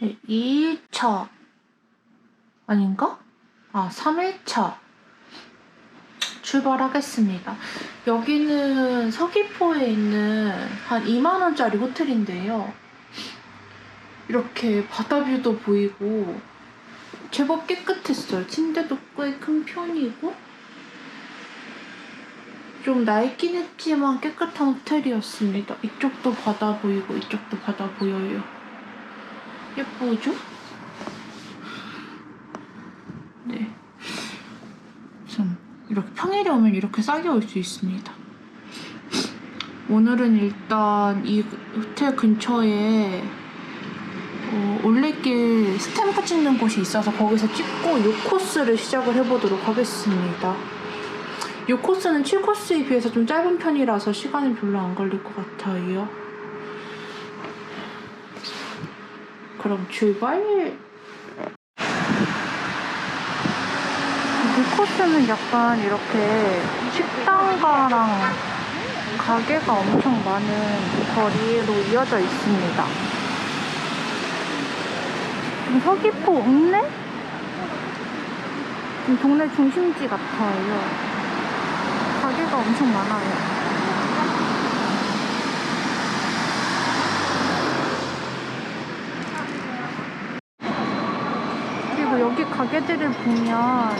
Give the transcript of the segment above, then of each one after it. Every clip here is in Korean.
2일차 아닌가? 아, 3일차 출발하겠습니다. 여기는 서귀포에 있는 한 2만원짜리 호텔인데요. 이렇게 바다뷰도 보이고 제법 깨끗했어요. 침대도 꽤 큰 편이고 좀 낡긴 했지만 깨끗한 호텔이었습니다. 이쪽도 바다 보이고 이쪽도 바다 보여요. 예쁘죠? 네. 좀 이렇게 평일에 오면 이렇게 싸게 올 수 있습니다. 오늘은 일단 이 호텔 근처에 어, 올레길 스탬프 찍는 곳이 있어서 거기서 찍고 이 코스를 시작을 해보도록 하겠습니다. 이 코스는 7코스에 비해서 좀 짧은 편이라서 시간이 별로 안 걸릴 것 같아요. 그럼 출발! 이 코스는 약간 이렇게 식당가랑 가게가 엄청 많은 거리로 이어져 있습니다. 좀 서귀포 읍내? 좀 동네 중심지 같아요. 가게가 엄청 많아요. 그리고 여기 가게들을 보면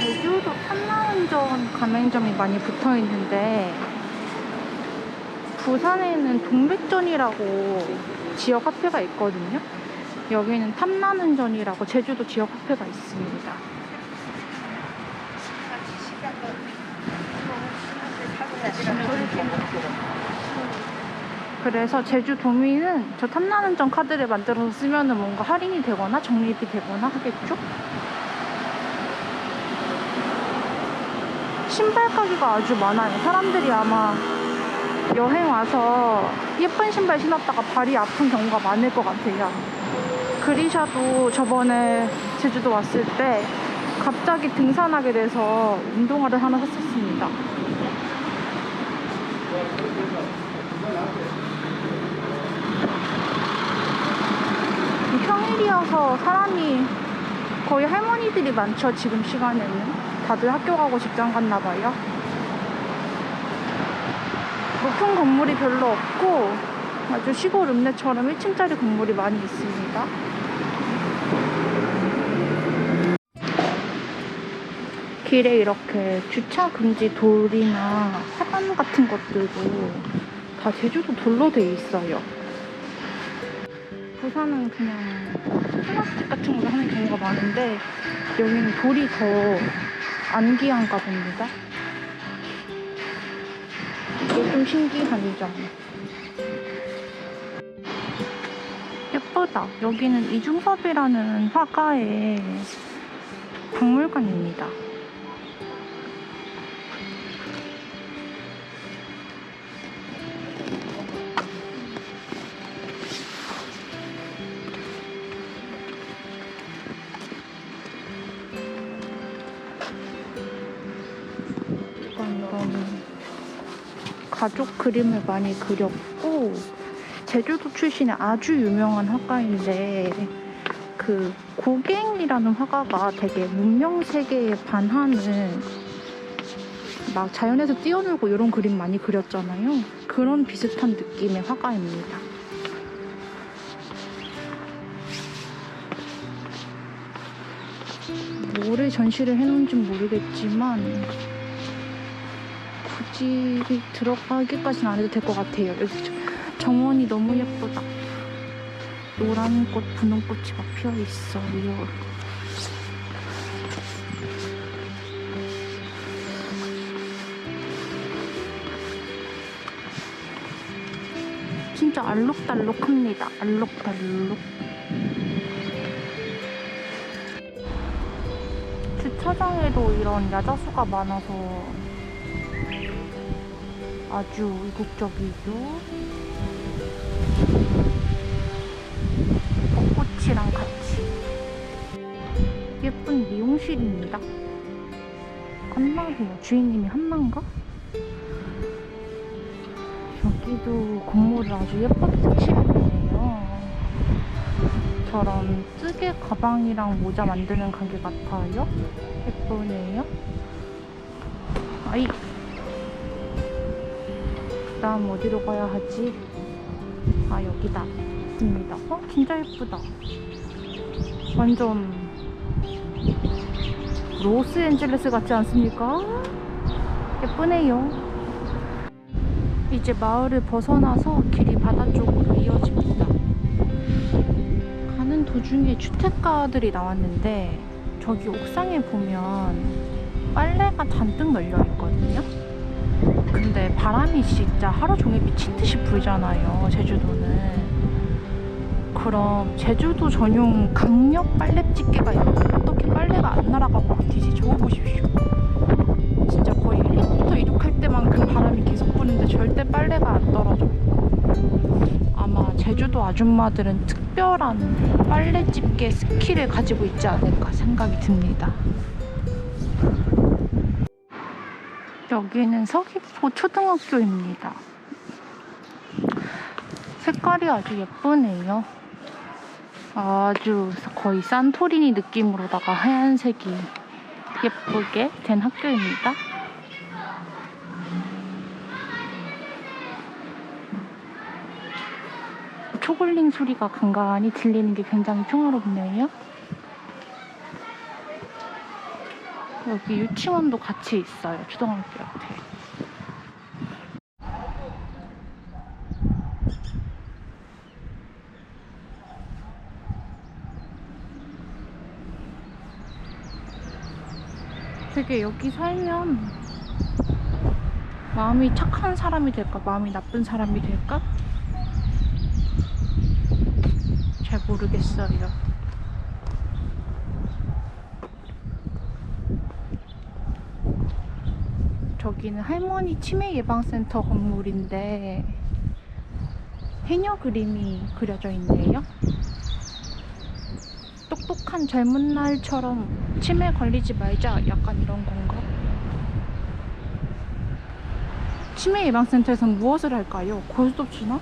제주도 탐라운전 가맹점이 많이 붙어 있는데 부산에는 동백전이라고 지역 카페가 있거든요. 여기는 탐나는전이라고 제주도 지역 카페가 있습니다. 그래서 제주 도민은 저 탐나는전 카드를 만들어서 쓰면 은 뭔가 할인이 되거나 적립이 되거나 하겠죠? 신발 가게가 아주 많아요. 사람들이 아마 여행 와서 예쁜 신발 신었다가 발이 아픈 경우가 많을 것 같아요. 그리샤도 저번에 제주도 왔을 때 갑자기 등산하게 돼서 운동화를 하나 샀었습니다. 평일이어서 사람이 거의 할머니들이 많죠, 지금 시간에는. 다들 학교 가고 직장 갔나 봐요. 높은 건물이 별로 없고 아주 시골 읍내처럼 1층짜리 건물이 많이 있습니다. 길에 이렇게 주차 금지 돌이나 화단 같은 것들도 다 제주도 돌로 돼 있어요. 부산은 그냥 플라스틱 같은 걸로 하는 경우가 많은데 여기는 돌이 더 안기한가 봅니다. 이게 좀 신기한 점. 예쁘다. 여기는 이중섭이라는 화가의 박물관입니다. 가족 그림을 많이 그렸고 제주도 출신의 아주 유명한 화가인데 그 고갱이라는 화가가 되게 문명 세계에 반하는 막 자연에서 뛰어놀고 이런 그림 많이 그렸잖아요. 그런 비슷한 느낌의 화가입니다. 뭐를 전시를 해놓은지 모르겠지만 굳이 들어가기까지는 안 해도 될 것 같아요. 여기 저- 정원이 너무 예쁘다. 노란 꽃, 분홍 꽃이 막 피어 있어요. 진짜 알록달록합니다. 알록달록. 주차장에도 이런 야자수가 많아서 아주 이국적이죠. 벚꽃이랑 같이 예쁜 미용실입니다. 한마해요. 주인님이 한마인가? 여기도 건물을 아주 예쁘게 설치했네요. 저런 뜨개 가방이랑 모자 만드는 가게 같아요. 예쁘네요. 아이. 그다음 어디로 가야 하지? 아 여기다. 입니다. 어 진짜 예쁘다. 완전 로스앤젤레스 같지 않습니까? 예쁘네요. 이제 마을을 벗어나서 길이 바다 쪽으로 이어집니다. 가는 도중에 주택가들이 나왔는데 저기 옥상에 보면 빨래가 잔뜩 널려 있거든요. 근데 바람이 진짜 하루 종일 미친 듯이 불잖아요. 제주도는. 그럼 제주도 전용 강력 빨래집게가 있는데 어떻게 빨래가 안 날아가고 버티지? 저거 보십시오. 진짜 거의 헬리콥터 이륙할 때만큼 바람이 계속 부는데 절대 빨래가 안 떨어져. 아마 제주도 아줌마들은 특별한 빨래집게 스킬을 가지고 있지 않을까 생각이 듭니다. 여기는 서귀포 초등학교입니다. 색깔이 아주 예쁘네요. 아주 거의 산토리니 느낌으로다가 하얀색이 예쁘게 된 학교입니다. 초글링 소리가 간간히 들리는 게 굉장히 평화롭네요. 여기 유치원도 같이 있어요. 초등학교 옆에. 되게 여기 살면 마음이 착한 사람이 될까? 마음이 나쁜 사람이 될까? 잘 모르겠어요. 저기는 할머니 치매 예방센터 건물인데 해녀 그림이 그려져 있네요. 똑똑한 젊은 날처럼 치매 걸리지 말자 약간 이런 건가? 치매 예방센터에서는 무엇을 할까요? 고스톱 치나?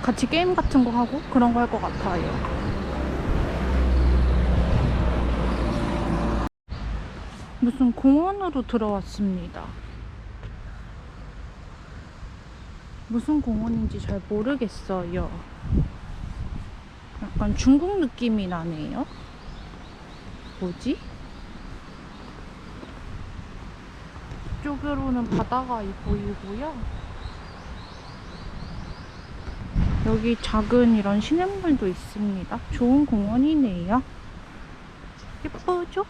같이 게임 같은 거 하고 그런 거 할 것 같아요. 무슨 공원으로 들어왔습니다. 무슨 공원인지 잘 모르겠어요. 약간 중국 느낌이 나네요. 뭐지? 이쪽으로는 바다가 보이고요. 여기 작은 이런 시냇물도 있습니다. 좋은 공원이네요. 예쁘죠?